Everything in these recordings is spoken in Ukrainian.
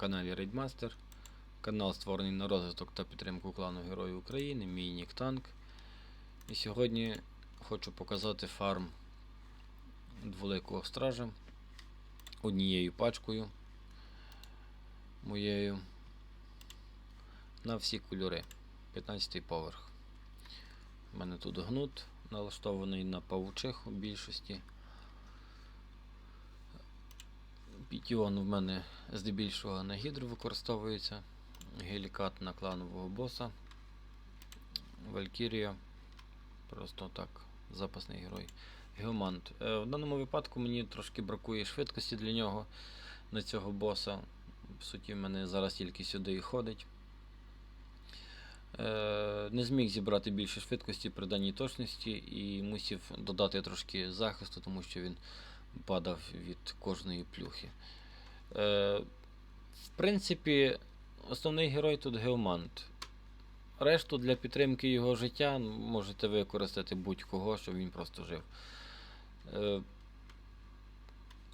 каналі Рейдмастер. Канал створений на розвиток та підтримку клану Герої України, мій нік танк. І сьогодні хочу показати фарм дволикого стража однією пачкою моєю на всі кольори. 15 поверх. У мене тут гнут налаштований на павучиху в більшості. Пітіон в мене здебільшого на гідру використовується. Гелікат на кланового боса. Валькірія. Просто так, запасний герой. Геомант. Е, В даному випадку мені трошки бракує швидкості для нього на цього боса. В суті, в мене зараз тільки сюди і ходить. Е, Не зміг зібрати більше швидкості при даній точності і мусив додати трошки захисту, тому що він падав від кожної плюхи. Е, В принципі, основний герой тут Геомант. Решту для підтримки його життя можете використати будь-кого, щоб він просто жив. Е,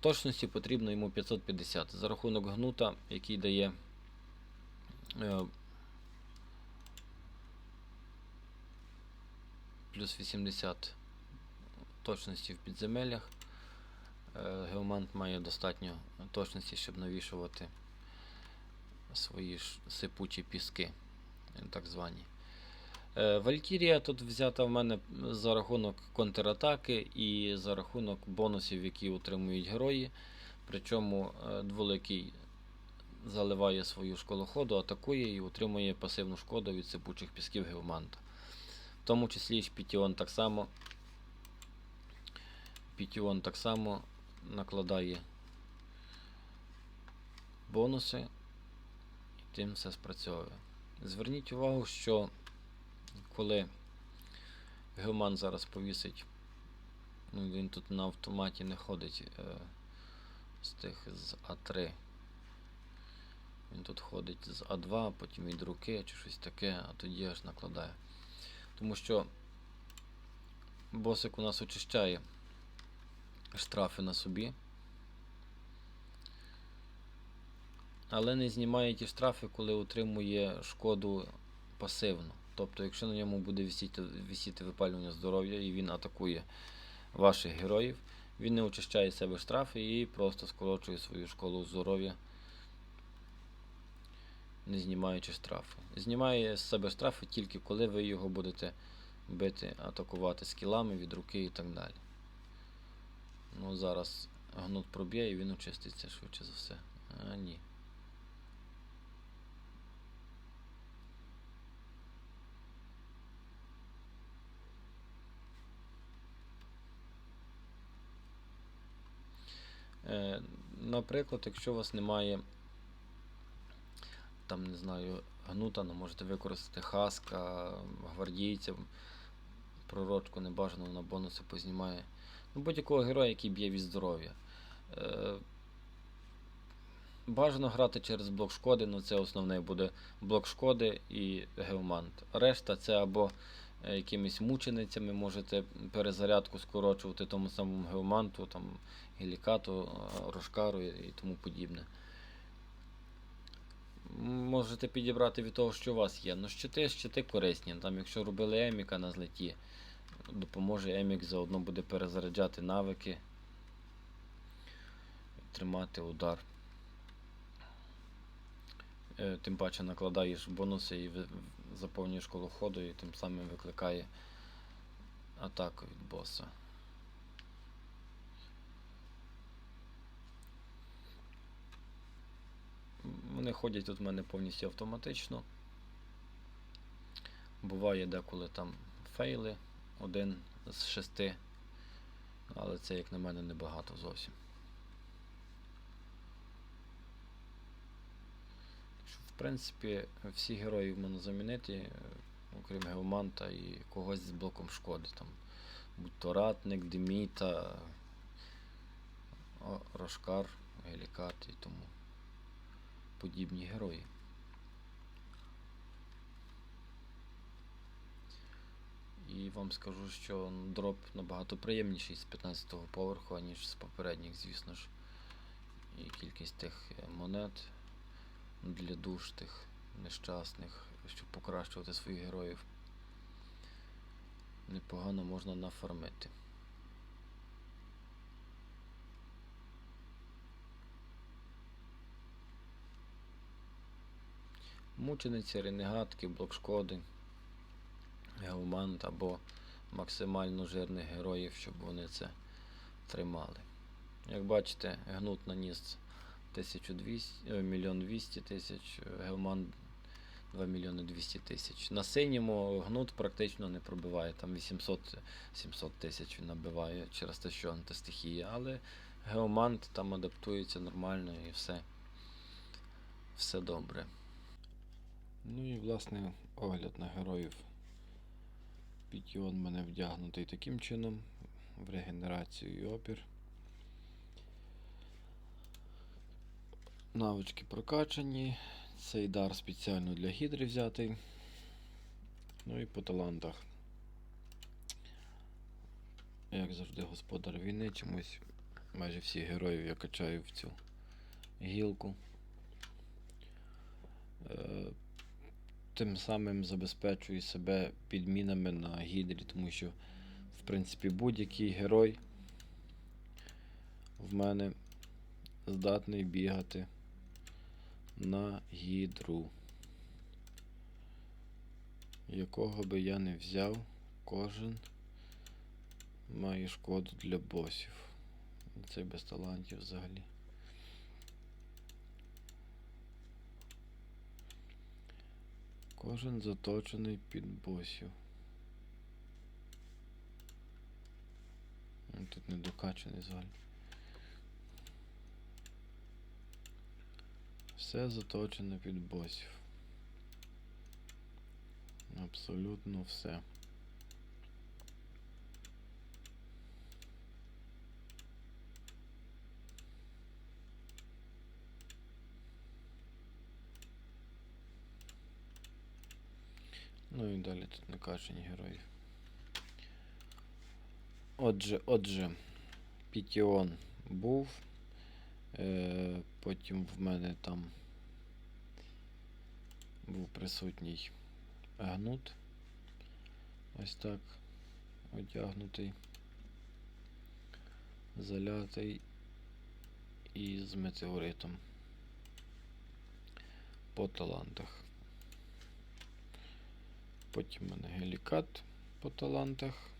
Точності потрібно йому 550 за рахунок гнута, який дає е, плюс 80 точності в підземеллях. Е, Геомант має достатньо точності, щоб навішувати свої сипучі піски, так звані. Е, Валькірія тут взята в мене за рахунок контратаки і за рахунок бонусів, які отримують герої. Причому е, дволикий заливає свою школу ходу, атакує і отримує пасивну шкоду від сипучих пісків Геоманта. В тому числі і Шпітіон так само. Пітіон так само накладає бонуси, і тим все спрацьовує. Зверніть увагу, що коли Геоман зараз повісить, ну він тут на автоматі не ходить е, з тих з А3. Він тут ходить з А2, потім від руки чи щось таке, а тоді аж накладає. Тому що босик у нас очищає штрафи на собі. Але не знімає ті штрафи, коли отримує шкоду пасивно. Тобто, якщо на ньому буде висіти, висіти випалювання здоров'я і він атакує ваших героїв, він не очищає себе штрафи і просто скорочує свою школу здоров'я, не знімаючи штрафи. Знімає з себе штрафи тільки коли ви його будете бити, атакувати скілами від руки і так далі. Ну, зараз гнут проб'є і він очиститься швидше за все. А, ні. Е, наприклад, якщо у вас немає там, не знаю, гнута, ну, можете використати хаска, гвардійця, пророчку небажано на бонуси познімає. Ну, будь-якого героя, який б'є від здоров'я. Е, бажано грати через блок шкоди, ну це основне буде блок шкоди і геомант. Решта це або е, якимись мученицями можете перезарядку скорочувати тому самому геоманту, там, гелікату, е, рошкару і тому подібне. Можете підібрати від того, що у вас є. Ну, щити, щити корисні. Там, якщо робили еміка на злеті, допоможе Емік заодно буде перезаряджати навики, тримати удар. Е, Тим паче накладаєш бонуси і заповнюєш коло ходу і тим самим викликає атаку від боса. Вони ходять тут в мене повністю автоматично. Буває деколи там фейли, один з шести, але це, як на мене, небагато зовсім. В принципі, всі герої можна замінити, е, окрім Геоманта і когось з блоком шкоди. Там, будь то ратник, Деміта, Рошкар, Гелікат і тому подібні герої. І вам скажу, що дроп набагато приємніший з 15 го поверху, аніж з попередніх, звісно ж. І кількість тих е, монет для душ тих нещасних, щоб покращувати своїх героїв. Непогано можна нафармити. Мучениці, ренегатки, блок шкоди, геомант або максимально жирних героїв, щоб вони це тримали. Як бачите, гнут наніс 1200, е, мільйон 200 тисяч, геомант 2 мільйони 200 тисяч. На синьому гнут практично не пробиває, там 800-700 тисяч він набиває через те, що антистихія, але геомант там адаптується нормально і все, все добре. Ну і власне огляд на героїв. Пітіон мене вдягнутий таким чином в регенерацію і опір. Навички прокачані. Цей дар спеціально для гідри взятий. Ну і по талантах. Як завжди, господар війни, чомусь майже всіх героїв я качаю в цю гілку. Тим самим забезпечую себе підмінами на гідрі, тому що, в принципі, будь-який герой в мене здатний бігати на гідру. Якого би я не взяв, кожен має шкоду для босів. Це без талантів взагалі. Кожен заточений під босів. Ну, Тут не докачаний взагалі. Все заточено під босів. Абсолютно все. Ну і далі тут накачані героїв. Отже, отже, Пітіон був. Е, потім в мене там був присутній гнут. Ось так одягнутий, залятий і з метеоритом по талантах. Потім в мене гелікат по талантах.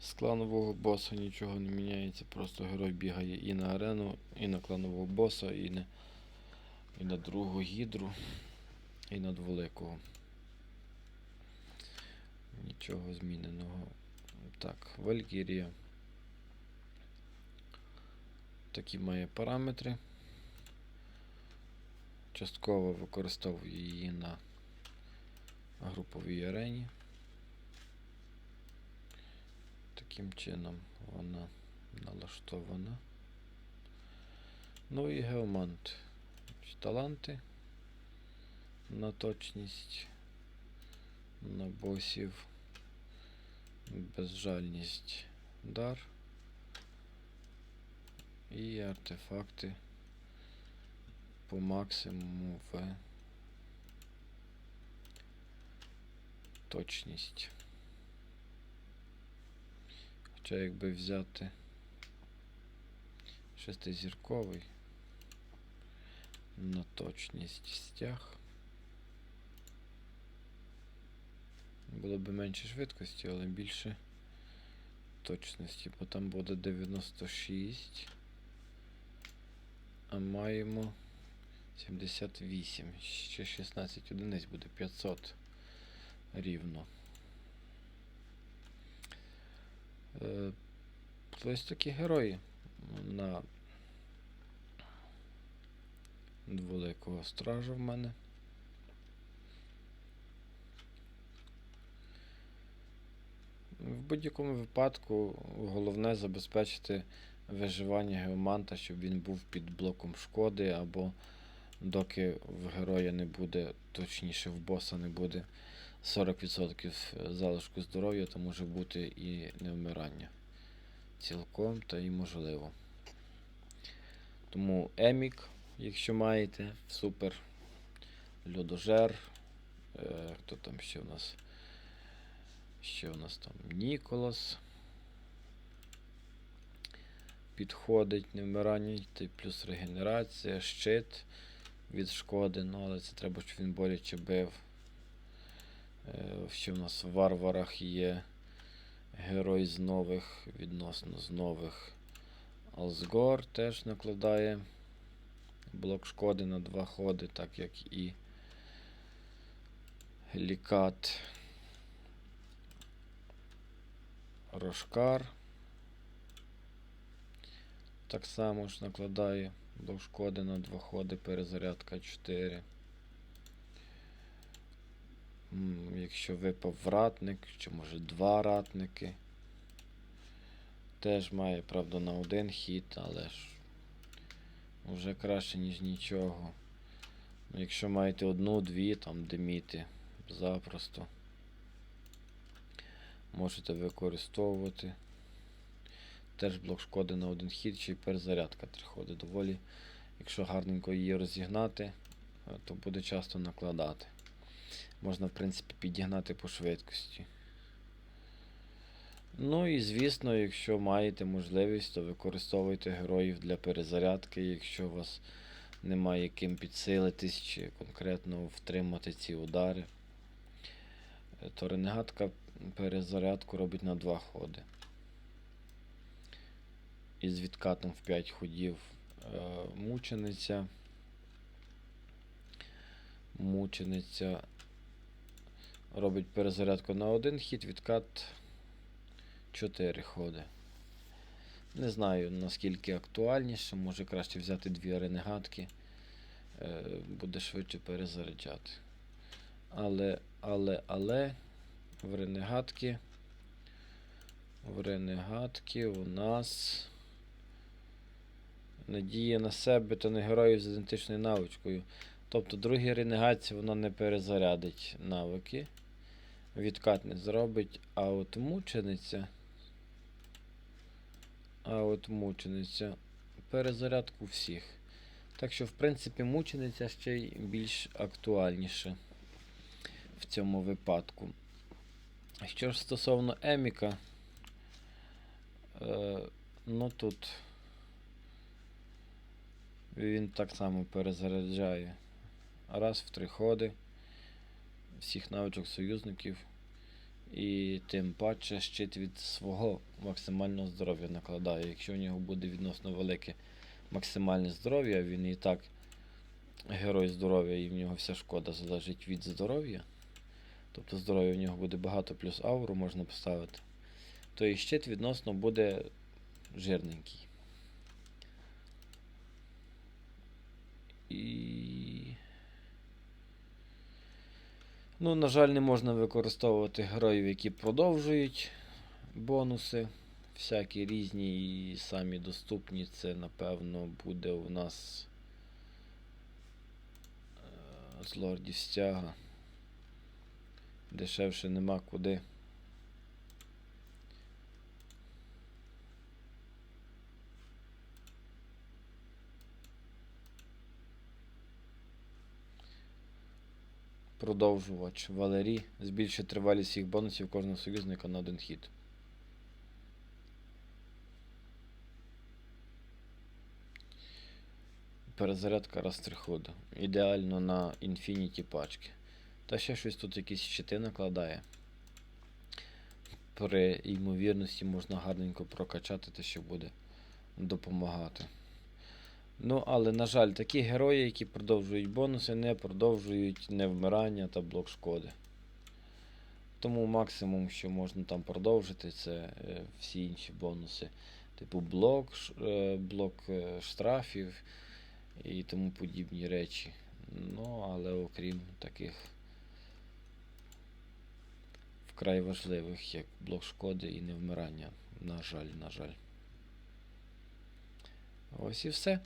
З кланового боса нічого не міняється, просто герой бігає і на арену, і на кланового боса, і на, і на другу гідру, і на дволикого. Нічого зміненого. Так, Валькірія. Такі має параметри. Частково використовую її на груповій арені. Таким чином вона налаштована. Ну і геомант. Таланти на точність, на босів, безжальність дар і артефакти по максимуму в точність. Хоча якби взяти шестизірковий на точність стяг. Було б менше швидкості, але більше точності, бо там буде 96, а маємо 78. Ще 16 одиниць буде 500 рівно. Е, Ось такі герої на дволикого стража в мене. В будь-якому випадку головне забезпечити виживання геоманта, щоб він був під блоком шкоди, або доки в героя не буде, точніше в боса не буде 40% залишку здоров'я, то може бути і невмирання. Цілком та і можливо. Тому Емік якщо маєте, супер. Льодожер. Е, хто там ще у нас? Ще у нас там Ніколас. Підходить невмирання, плюс регенерація, щит від шкоди, ну але це треба, щоб він боляче бив. Ще в нас в варварах є герой з нових, відносно з нових. Алсгор теж накладає блок шкоди на два ходи, так як і Лікат. Рошкар. Так само ж накладає блок шкоди на два ходи, перезарядка 4. Якщо випав ратник, чи може два ратники. Теж має, правда, на один хід, але ж вже краще, ніж нічого. Ну, Якщо маєте одну-дві, там деміти, запросто можете використовувати. Теж блок шкоди на один хід, чи перезарядка три ходи. Доволі, якщо гарненько її розігнати, то буде часто накладати. Можна, в принципі, підігнати по швидкості. Ну і звісно, якщо маєте можливість, то використовуйте героїв для перезарядки, якщо у вас немає ким підсилитись чи конкретно втримати ці удари. Е, То ренегатка перезарядку робить на два ходи. І з відкатом в 5 ходів е, мучениця. Мучениця робить перезарядку на один хід, відкат 4 ходи. Не знаю наскільки актуальніше, може краще взяти дві ренегатки, е, буде швидше перезаряджати. Але, але, але в ренегатки. В ренегатки у нас надія на себе та на героїв з ідентичною навичкою. Тобто другій ренегації вона не перезарядить навики. Відкат не зробить, а от мучениця. А от мучениця перезарядку всіх. Так що, в принципі, мучениця ще й більш актуальніша в цьому випадку. Що ж стосовно Еміка, е, ну тут він так само перезаряджає раз в три ходи всіх навичок союзників. І тим паче щит від свого максимального здоров'я накладає. Якщо у нього буде відносно велике максимальне здоров'я, він і так герой здоров'я, і в нього вся шкода залежить від здоров'я. Тобто здоров'я в нього буде багато, плюс ауру можна поставити, то і щит відносно буде жирненький. І. Ну, на жаль, не можна використовувати героїв, які продовжують бонуси. Всякі різні і самі доступні. Це, напевно, буде у нас е, з лордів стяга. Дешевше нема куди. Продовжувач Валерій збільшує тривалість всіх бонусів кожного союзника на один хід. Перезарядка в. Ідеально на інфініті пачки. Та ще щось тут якісь щити накладає. При ймовірності можна гарненько прокачати те, що буде допомагати. Ну, але, на жаль, такі герої, які продовжують бонуси, не продовжують невмирання та блок шкоди. Тому максимум, що можна там продовжити, це е, всі інші бонуси. Типу блок, е, блок е, штрафів і тому подібні речі. Ну, але окрім таких вкрай важливих, як блок шкоди і невмирання. На жаль, на жаль. Ось і все.